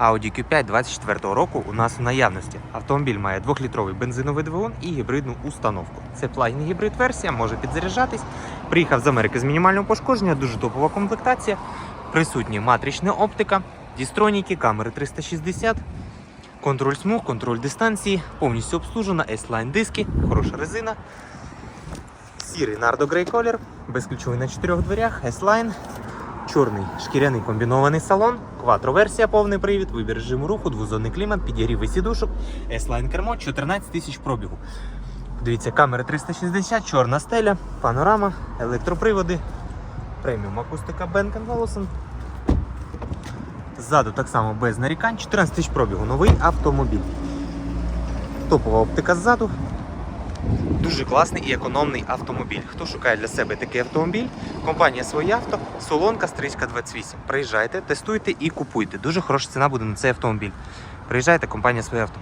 Audi Q5 24 року у нас в наявності. Автомобіль має 2-літровий бензиновий двигун і гібридну установку. Це плагін гібрид версія, може підзаряджатись. Приїхав з Америки з мінімальним пошкодженням, дуже топова комплектація. Присутні матрична оптика, дістроніки, камери 360, контроль смуг, контроль дистанції, повністю обслужена, S-Line диски, хороша резина. Сірий Nardo Grey колір, безключовий на чотирьох дверях, S-Line, чорний шкіряний комбінований салон, кватро-версія, повний привід, вибір режиму руху, двозонний клімат, підігріви сідушок, S-Line кермо, 14 тисяч пробігу. Дивіться, камери 360, чорна стеля, панорама, електроприводи, преміум акустика Bang Olufsen. Ззаду так само без нарікань, 14 тисяч пробігу, новий автомобіль. Топова оптика ззаду, Дуже класний і економний автомобіль. Хто шукає для себе такий автомобіль? Компанія своє авто, Солонка Стрічка 28. Приїжджайте, тестуйте і купуйте. Дуже хороша ціна буде на цей автомобіль. Приїжджайте, компанія своє авто.